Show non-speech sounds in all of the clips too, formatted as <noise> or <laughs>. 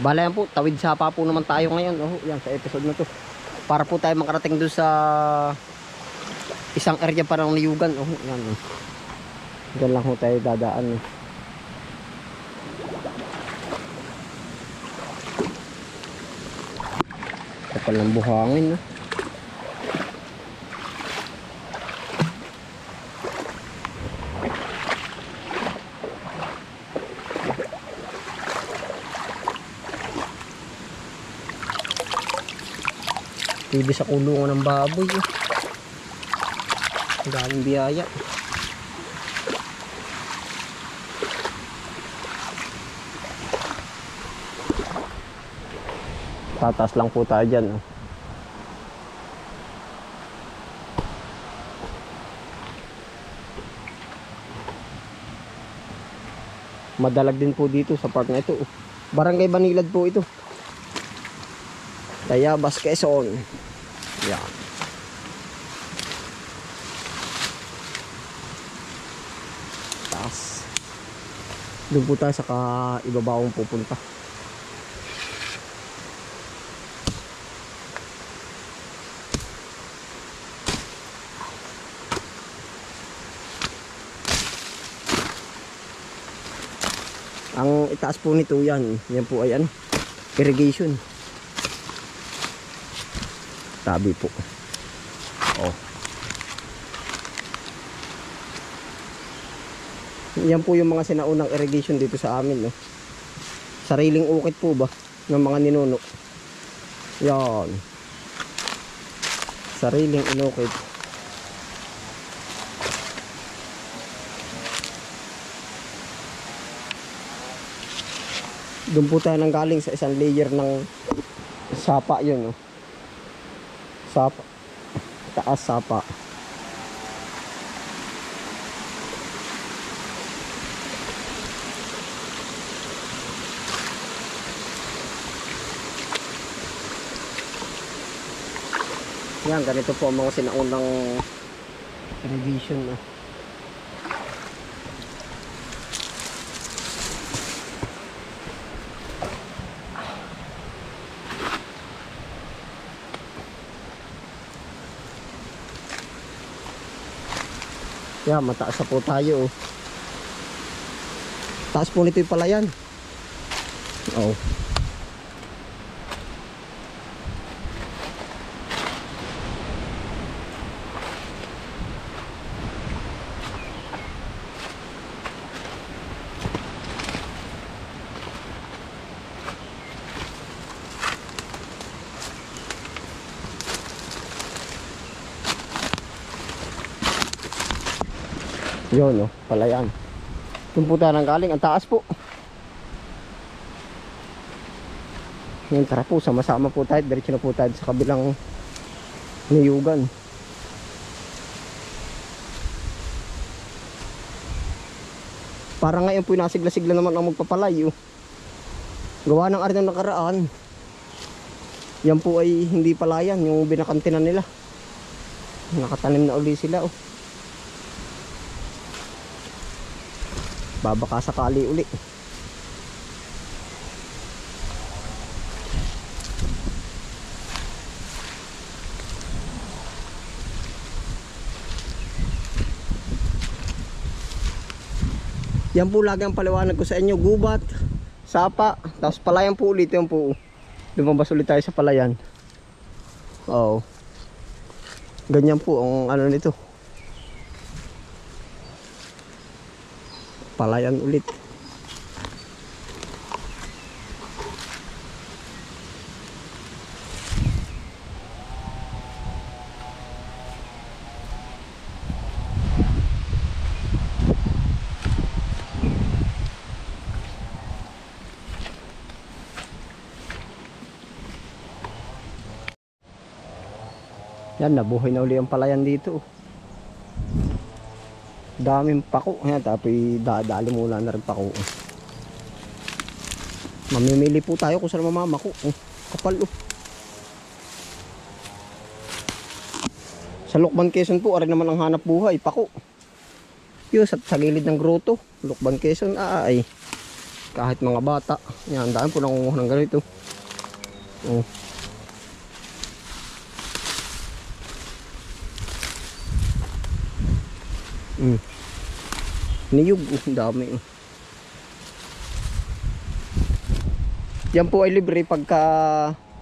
Bala yan po, tawid sapa po naman tayo ngayon. Oh, yan, sa episode na to. Para po tayo makarating doon sa isang area pa ng niyugan. Oh, yan. Oh. Diyan lang ho tayo dadaan. oh. Kapal ng buhangin. No? Pwede sa kulungan ng baboy. Eh. Ang daming biyaya. Tatas lang po tayo dyan. Oh. Madalag din po dito sa park na ito. oh. Barangay Banilad po ito. Tayabas, Quezon. Yan. Taas. Doon po tayo sa kaibabawang pupunta. Ang itaas po nito yan. Yan po ay ano, irrigation. Tabi po. Oh. Yan po yung mga sinaunang irrigation dito sa amin, no. Sariling ukit po ba ng mga ninuno. Yan. Sariling inukit. Doon po tayo nang galing sa isang layer ng sapa yun, no. Sapa. Taas sapa. Yan, ganito po mga sinaunang revision. No? Yan, mataas na po tayo. oh. Taas po nito yung palayan. Oo. Yun, oh, palayan. Po tayo nang galing. Ang taas po. Ngayon, tara po. Sama-sama po tayo. Diretso na po tayo sa kabilang niyugan. Para ngayon po nasigla-sigla naman ang magpapalay. Oh. Gawa ng araw ng nakaraan. Yan po ay hindi palayan. Yung binakantinan nila. Nakatanim na uli sila. Oh. Babaka sakali uli. Yan po lagi ang paliwanag ko sa inyo. Gubat sapa tapos palayan po ulit yan po. Lumabas ulit tayo sa palayan. Oo. Ganyan po ang ano nito palayan ulit. Yan, nabuhay na uli ang palayan dito. Daming pako. Ayan, tapos dadali muna na rin pako. Mamimili po tayo kung saan mamamako. Oh, kapal oh. Sa Lukban Quezon po, ari naman ang hanap buhay, pako. Yun, sa, sa gilid ng grotto. Lukban Quezon, ah, ay. Kahit mga bata. Yan, daan po nangunguha ng ganito. Oh. Mm. Niyog, <laughs> dami. Yan po ay libre pagka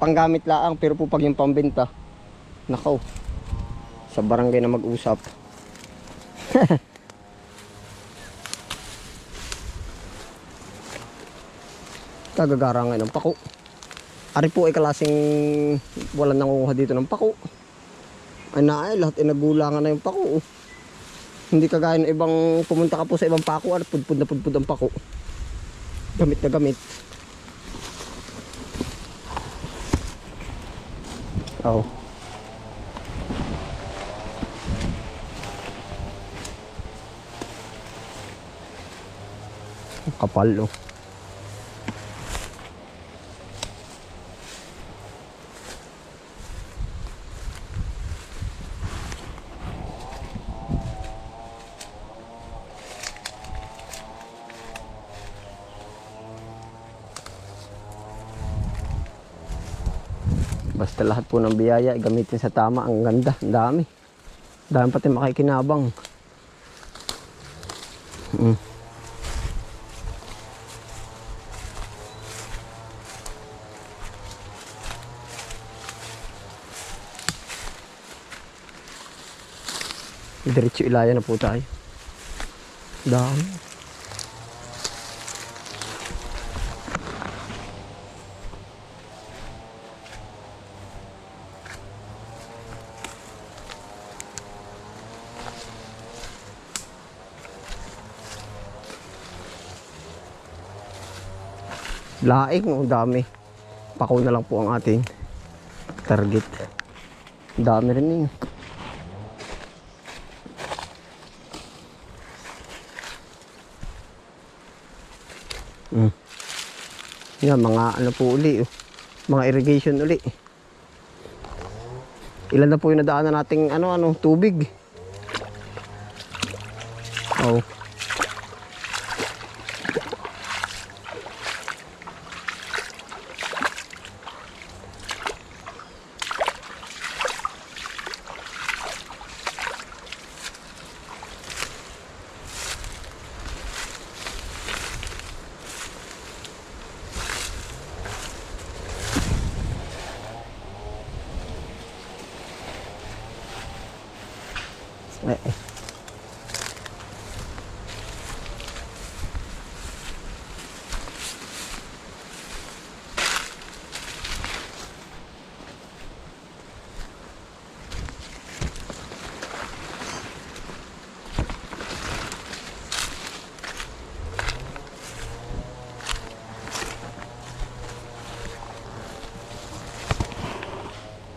panggamit laang pero po pag yung pambenta, nakaw, sa barangay na mag-usap. <laughs> Kagagara nga ng pako. Ari po ay klaseng walang nangunguha dito ng pako. Ay na ay lahat ay nagulangan na yung pako. oh. Hindi kagaya ng ibang pumunta ka po sa ibang pako at pudpud na pudpud ang pako. Gamit na gamit. Oh. Kapal oh. Basta lahat po ng biyaya ay gamitin sa tama. Ang ganda, ang dami. Dami pati makikinabang. Mm. Diretso ilaya na po tayo. Dami. Laing, ang dami. Pakaw na lang po ang ating target. Dami rin yun. Mm. Yan, mga ano po uli. oh. Mga irrigation uli. Ilan na po yung nadaanan nating ano, ano, tubig. Oh. Eh, eh.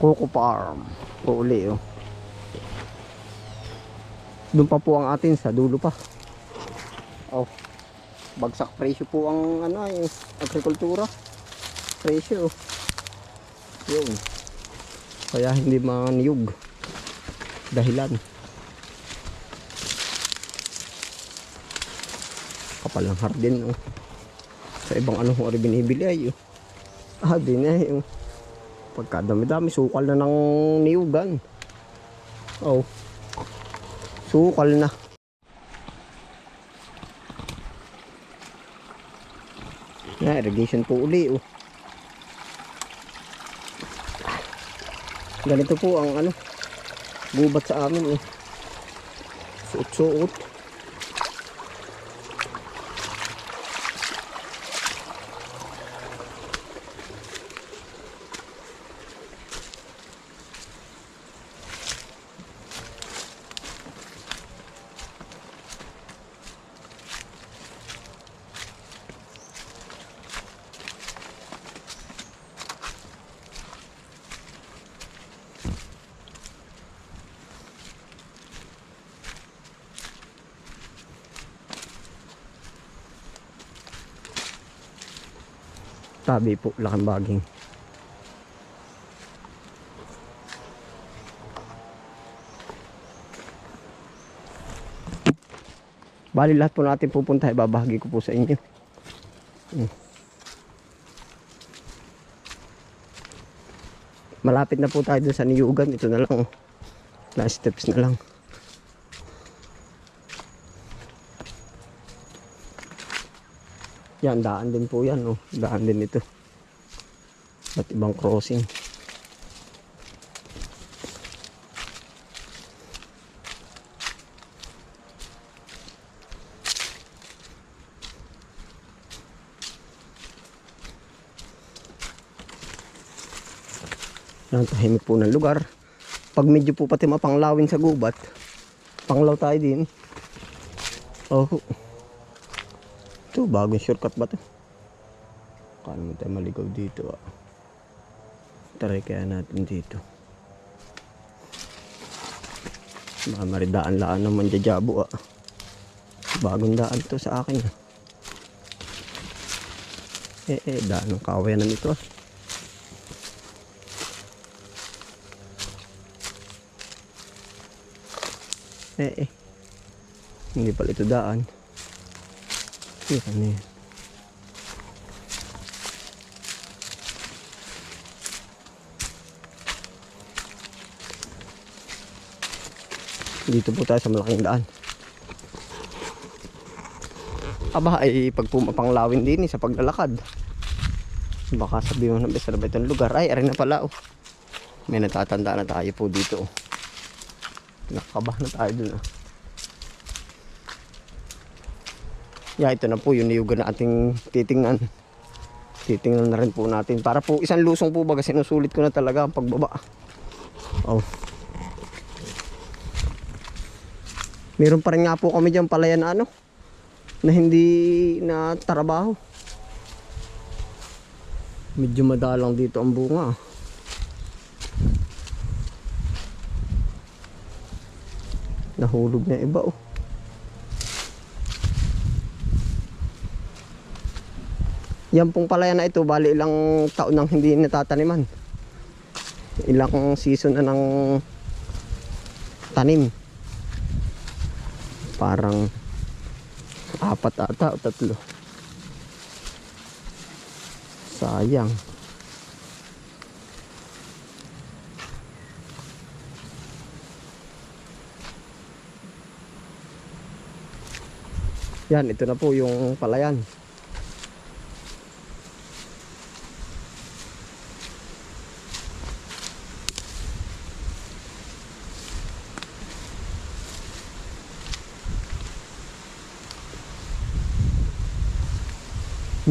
Coco Farm. Po uli oh. Doon pa po ang atin sa dulo pa. Oh. Bagsak presyo po ang ano ay agrikultura. Presyo. oh. Kaya hindi maniyog. Dahilan. Kapal ng hardin oh. Sa ibang ano kung binibili ay oh. Ah, din ay oh. Pagka dami-dami sukal na ng niyugan. Oh. Sukal na. Na, irrigation po uli oh. Ganito po ang ano gubat sa amin eh. Suot-suot. Tabi po, lakang baging. Bali lahat po natin pupunta, ibabahagi ko po sa inyo. Hmm. Malapit na po tayo sa niyugan. Ito na lang. Oh. Last steps na lang. Yan, daan din po yan. Oh. Daan din ito. At ibang crossing. Yan, tahimik po ng lugar. Pag medyo po pati mapanglawin sa gubat, panglaw tayo din. Oh. Ito, bagong shortcut ba to? Kala mo tayo maligaw dito ah. Try kaya natin dito. Baka maridaan laan naman jajabo ah. Bagong daan to sa akin ah. Eh eh, daan ng kawayanan ito ah. Eh eh. Hindi pala ito daan. Ito ano yan. Dito po tayo sa malaking daan. Aba ay pag pumapanglawin din eh, sa paglalakad. Baka sabi mo na besa ba itong lugar. Ay, arin na pala oh. May natatanda na tayo po dito oh. Nakakaba na tayo dun ah. Yeah, ito na po yung niyugan na ating titingnan. Titingnan na rin po natin. Para po isang lusong po baga sinusulit ko na talaga ang pagbaba. Oh. Meron pa rin nga po kami dyan palayan na ano na hindi na trabaho. Medyo madalang dito ang bunga. Nahulog na iba oh. Yan pong palayan na ito, bali ilang taon nang hindi natataniman. Ilang season na ng tanim. Parang apat ata o tatlo. Sayang. Yan, ito na po yung palayan.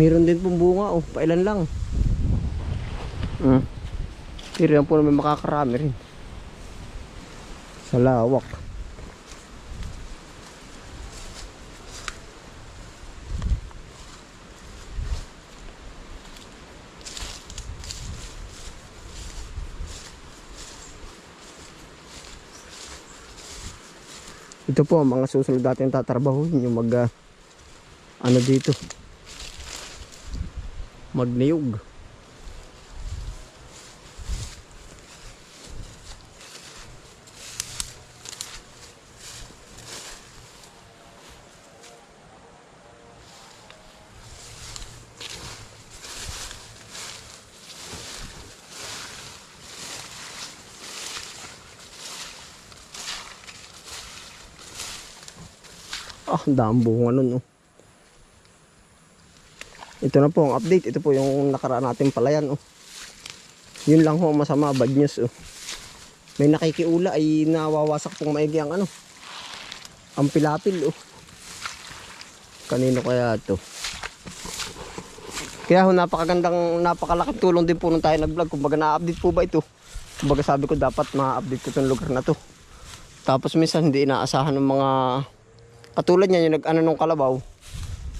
Meron din pong bunga oh, pailan lang. Mm. Pero yan po naman makakarami rin. Sa lawak. Ito po ang mga susunod natin tatrabahuin yung mag ah, ano dito magniyog. Ah, ang dami bunga nun, oh. Ito na po ang update. Ito po yung nakaraan natin palayan. Oh. Yun lang ho masama. Bad news. Oh. May nakikiula ay nawawasak pong maigi ang ano. Ang pilapil. Oh. Kanino kaya to? Kaya ho napakagandang napakalaking tulong din po nung tayo nag-vlog. Kumbaga na-update po ba ito? Kumbaga sabi ko dapat ma-update ko itong lugar na to. Tapos minsan hindi inaasahan ng mga katulad niya yung nag-ano nung kalabaw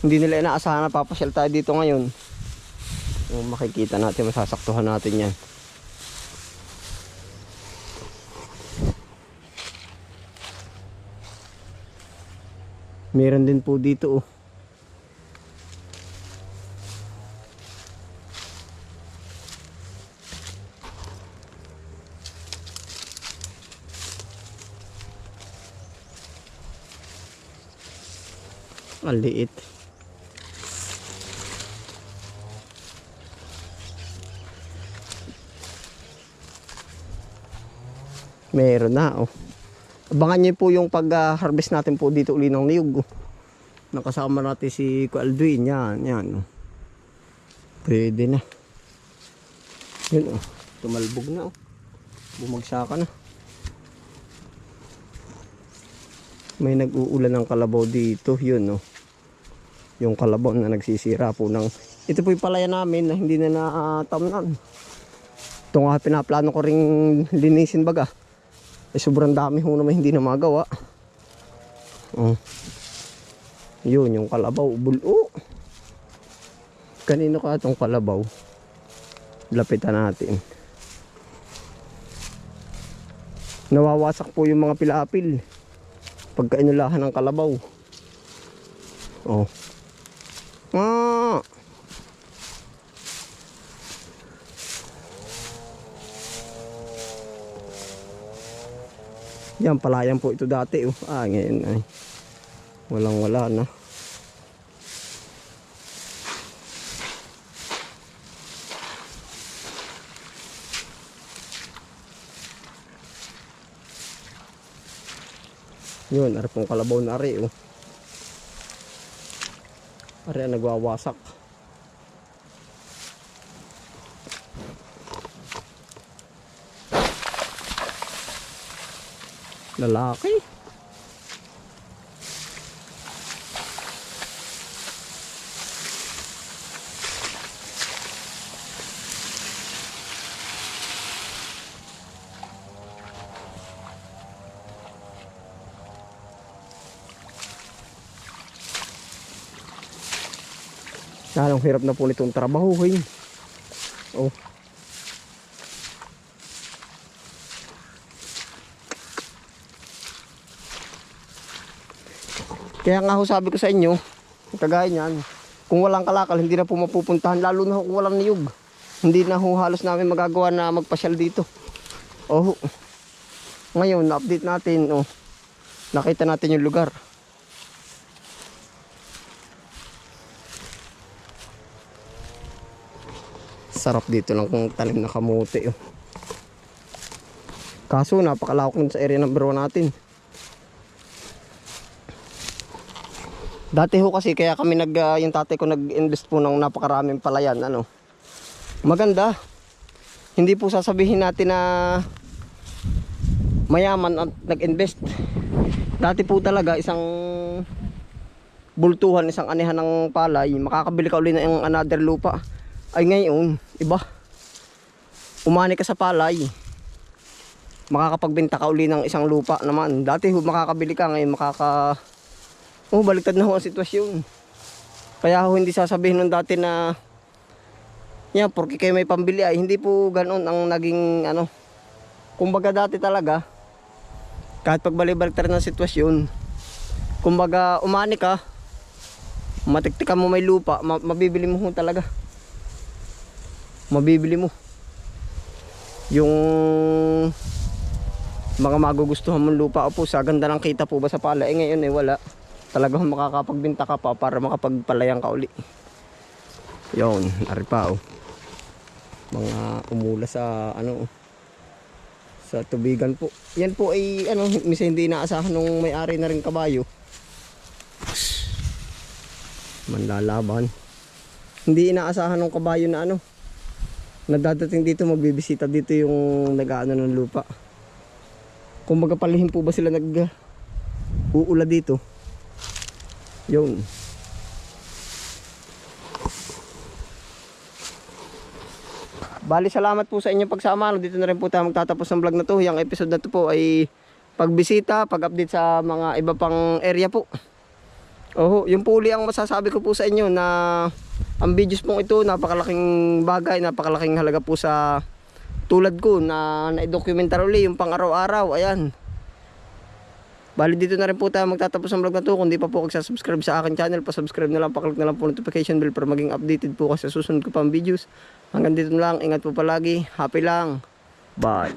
hindi nila inaasahan na papasyal tayo dito ngayon. Kung makikita natin masasaktuhan natin yan. Meron din po dito oh. Ang Meron na, oh. Abangan niyo po yung pag-harvest natin po dito uli ng niyog. Oh. Nakasama natin si Kualdwin. Yan, yan. Oh. Pwede na. Yun, oh. Tumalbog na, oh. Bumagsakan na. May nag-uulan ng kalabaw dito. Yun, oh. Yung kalabaw na nagsisira po ng... Ito po yung palaya namin na hindi na natamnan. Ito nga pinaplano ko ring linisin baga. Eh, sobrang dami ho naman hindi na magawa. Oh. Yun, yung kalabaw. Bulo. Kanino ka itong kalabaw? Lapitan natin. Nawawasak po yung mga pilapil. Pagka inulahan ng kalabaw. Oh. Ah! Yan, palayan po ito dati. Oh. Ah, ngayon ay walang wala na. Yun, ari pong kalabaw na ari. Oh. Ari ang nagwawasak. Lalaki. Lalong hirap na po nitong trabahuhin. Oh. Kaya nga ho sabi ko sa inyo, kagaya niyan, kung walang kalakal, hindi na po mapupuntahan, lalo na ho kung walang niyog. Hindi na ho halos namin magagawa na magpasyal dito. Oh, ngayon, na-update natin, oh, nakita natin yung lugar. Sarap dito lang kung talim na kamote. Oh. Kaso napakalawak sa area number 1 natin. Dati ho kasi kaya kami nag ah, yung tatay ko nag-invest po ng napakaraming palayan ano. Maganda. Hindi po sasabihin natin na mayaman at nag-invest. Dati po talaga isang bultuhan, isang anihan ng palay, makakabili ka uli ng another lupa. Ay ngayon, iba. Umani ka sa palay. Makakapagbenta ka uli ng isang lupa naman. Dati makakabili ka, ngayon makaka Oh, baliktad na ho ang sitwasyon. Kaya ho hindi sasabihin nung dati na yan, porque kayo may pambili ay hindi po ganoon ang naging ano. Kumbaga dati talaga kahit pagbalik-baliktad ng sitwasyon, kumbaga umani ka, matiktikan mo may lupa, ma- mabibili mo talaga. Mabibili mo. Yung mga magugustuhan mong lupa o po sa ganda ng kita po ba sa pala eh ngayon eh wala talagang makakapagbinta ka pa para makapagpalayan ka uli. Yun ari pa oh. Mga umula sa ano sa tubigan po. Yan po ay ano misa hindi inaasahan nung may-ari na rin kabayo. Manlalaban. Hindi inaasahan ng kabayo na ano nadadating dito magbibisita dito yung nag-aano ng lupa. Kumbaga palihim po ba sila nag uula dito yun. Bali, salamat po sa inyong pagsama. No, Dito na rin po tayo magtatapos ng vlog na to. Yung episode na to po ay pagbisita, pag-update sa mga iba pang area po. Oho, yung po uli ang masasabi ko po sa inyo na ang videos pong ito, napakalaking bagay, napakalaking halaga po sa tulad ko na na-documentar yung pang araw-araw. Ayan. Bali dito na rin po tayo magtatapos ng vlog na to. Kung di pa po subscribe sa akin channel, pa-subscribe na lang, paklik na lang po notification bell para maging updated po kasi susunod ko pang videos. Hanggang dito na lang, ingat po palagi, happy lang. Bye.